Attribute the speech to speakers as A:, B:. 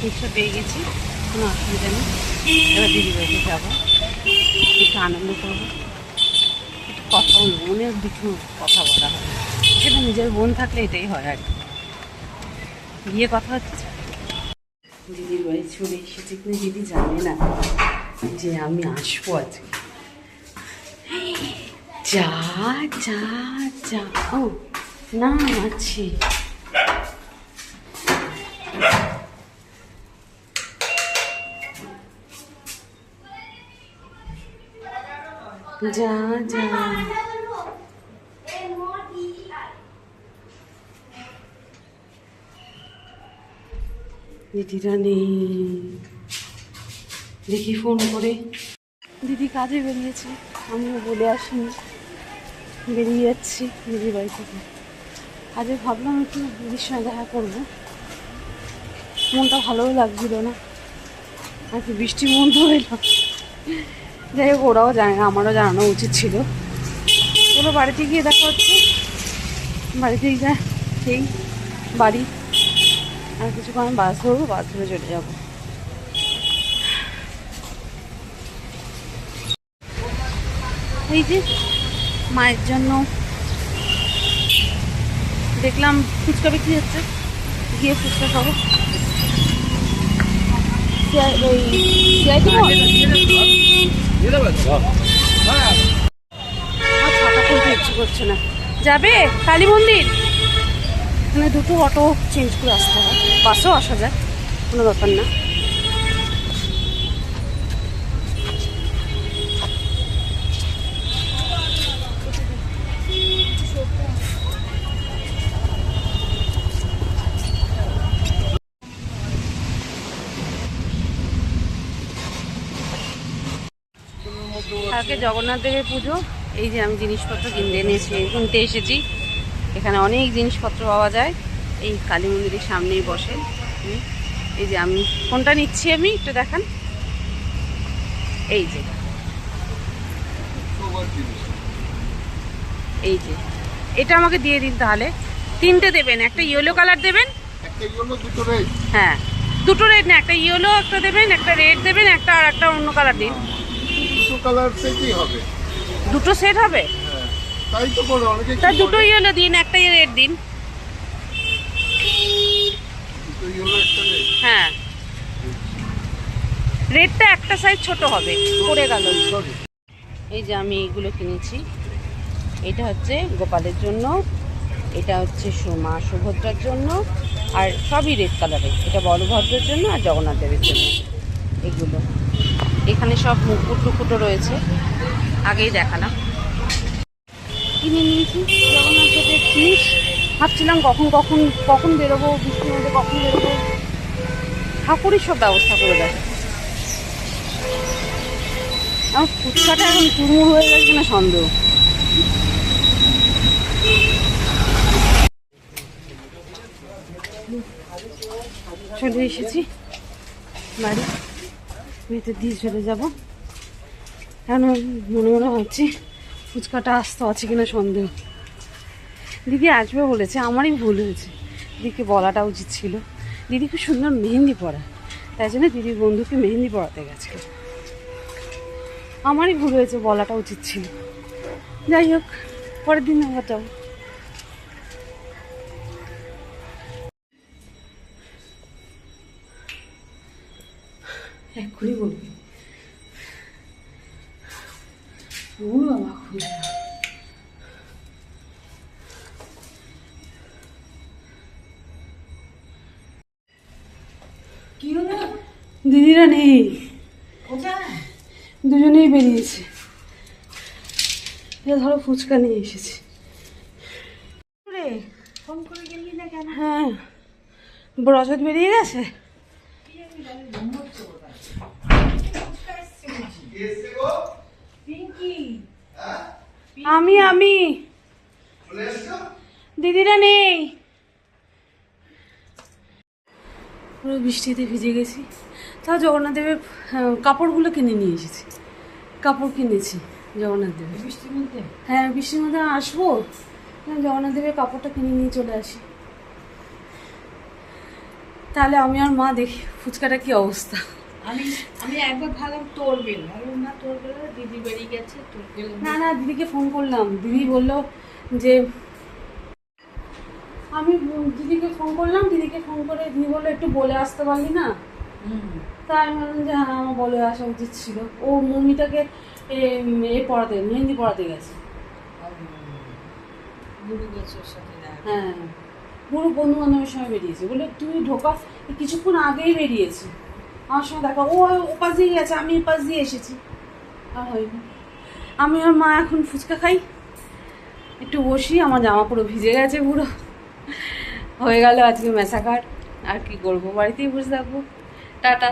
A: ফুচকা পেয়ে গেছি, কোনো অসুবিধা নেই। এবার দিদি বাড়িতে যাব, একটু আনন্দ করব, একটু কথা বলব অনেক কিছু কথা বলা হয় সেটা নিজের বোন থাকলে এটাই হয় আর কি। গিয়ে কথা হচ্ছে। দিদির বাড়ি চলে এসেছি কিন্তু দিদি জানে না, যে আমি আসব আজকে। যা যা যা, ও না আছে। যা যা। দিদিরা নেই দেখি ফোন করে। দিদি কাজে বেরিয়েছে আমিও বলে আসিনি। বেরিয়ে যাচ্ছি দিদির বাড়ি থেকে। আজকে ভাবলাম একটু দিদির সঙ্গে দেখা করব। মনটা ভালোও লাগছিল না। আর কি বৃষ্টি মন তো এলো যাই হোক, ওরাও জানে না, আমারও জানানো উচিত ছিল। চলো বাড়িতে গিয়ে দেখা হচ্ছে। বাড়িতে যা, সেই বাড়ি। আর কিছুক্ষণ আমি বাস ধরবো বাস ধরে চলে যাব। এই যে, মায়ের জন্য দেখলাম ফুচকা বিক্রি হচ্ছে। গিয়ে ফুচকা খাব। ওই করছে না যাবে? কালী মন্দির? দুটো অটো চেঞ্জ করে আসতে হয় বাসও আসা যায়, কোনো ব্যাপার না। কালকে জগন্নাথ দেবের পুজো। এই যে আমি জিনিসপত্র কিনতে এনেছি কিনতে এসেছি। এখানে অনেক জিনিসপত্র পাওয়া যায়। এই কালী মন্দিরের সামনেই বসে। এই যে আমি কোনটা নিচ্ছি আমি একটু দেখান। এই যে। এই যে। এটা আমাকে দিয়ে দিন তাহলে। তিনটে দেবেন একটা ইয়েলো কালার দেবেন। হ্যাঁ। দুটো রেড না একটা ইয়েলো একটা দেবেন একটা রেড দেবেন একটা আর একটা অন্য কালার দিন।
B: দুটো কালার সেটই হবে।
A: দুটো সেট হবে?
B: হ্যাঁ তাই তো করে অনেকে
A: তা দুটো ইয়েলো দিন একটা রেড দিন।
B: দুটো ইয়েলো একটা রেড
A: হ্যাঁ। রেডটা একটা সাইজ ছোট হবে পড়ে গেল। এই যে আমি এইগুলো কিনেছি এটা হচ্ছে গোপালের জন্য এটা হচ্ছে সু- মা সুভদ্রার জন্য আর সবই রেড কালারের এটা বলভদ্রের জন্য আর জগন্নাথ দেবের জন্য। এগুলো। এখানে সব মুকুট টুকুটো রয়েছে। আগেই দেখালাম। কিনে নিয়েছি। জগন্নাথ জিনিস। ভাবছিলাম কখন কখন কখন বেরোবো, বৃষ্টির মধ্যে কখন বেরোবো। ঠাকুরই সব ব্যবস্থা করে দেয়। আমার ফুচকাটা এখন চুরমুর হয়ে গেছে কিনা সন্দেহ। চলে এসেছি বাড়ি। মেয়েতে দিয়ে চলে যাব। কেন মনে মনে হচ্ছে ফুচকাটা আসতে আছে কিনা সন্দেহ। দিদি আসবে বলেছে, আমারই ভুল হয়েছে। দিদিকে বলাটা উচিত ছিল। দিদি খুব সুন্দর মেহেন্দি পরা তাই জন্য দিদির বন্ধুকে মেহেন্দি পড়াতে গেছে। আমারই ভুল হয়েছে বলাটা উচিত ছিল। যাই হোক, পরের দিন আবার যাব। এক্ষুনি বলবি ও বাবা খুলে
C: কি হলো
A: দিদিরা নেই দুজনেই বেরিয়েছে এ ধরো ফুচকা নিয়ে এসেছি রে
C: ফোন করে গেলি না কেন
A: হ্যাঁ রজত বেরিয়ে গেছে আমি আমি দিদিরা নেই পুরো বৃষ্টিতে ভিজে গেছি। তা জগন্নাথ দেবের আহ, কাপড়গুলো কিনে নিয়ে এসেছি। কাপড় কিনেছি জগন্নাথ দেবের।
C: বৃষ্টির মধ্যে
A: হ্যাঁ বৃষ্টির মধ্যে আসব। জগন্নাথ দেবের কাপড়টা কিনে নিয়ে চলে আসি। তাহলে আমি আর মা দেখি ফুচকাটা কি অবস্থা।
C: আমি আমি একবার ভাবলাম তোর বেল না তোর বেল দিদি বেরিয়ে গেছে তোর বেল
A: না। না দিদিকে ফোন করলাম। দিদি বলল যে আমি দিদিকে ফোন করলাম দিদিকে ফোন করে দিদি বলল একটু বলে আসতে পারলি না? তা আমি বললাম যে হ্যাঁ আমার বলে আসা উচিত ছিল। ও মমিটাকে এ পড়াতে মেহেন্দি পড়াতে গেছে। হ্যাঁ। পুরো বন্ধু বান্ধবের সময় বেরিয়েছে। বলে তুই ঢোকা কিছুক্ষণ আগেই বেরিয়েছি। আমার সঙ্গে দেখা ও ও পাশ দিয়ে গেছে, আমি এ পাশ দিয়ে এসেছি। আর হয়নি আমি আর মা এখন ফুচকা খাই। একটু বসি, আমার জামা পুরো ভিজে গেছে পুরো। হয়ে গেল আজকে মেসাকার। আর কি করব? বাড়িতেই বসে থাকব। টাটা।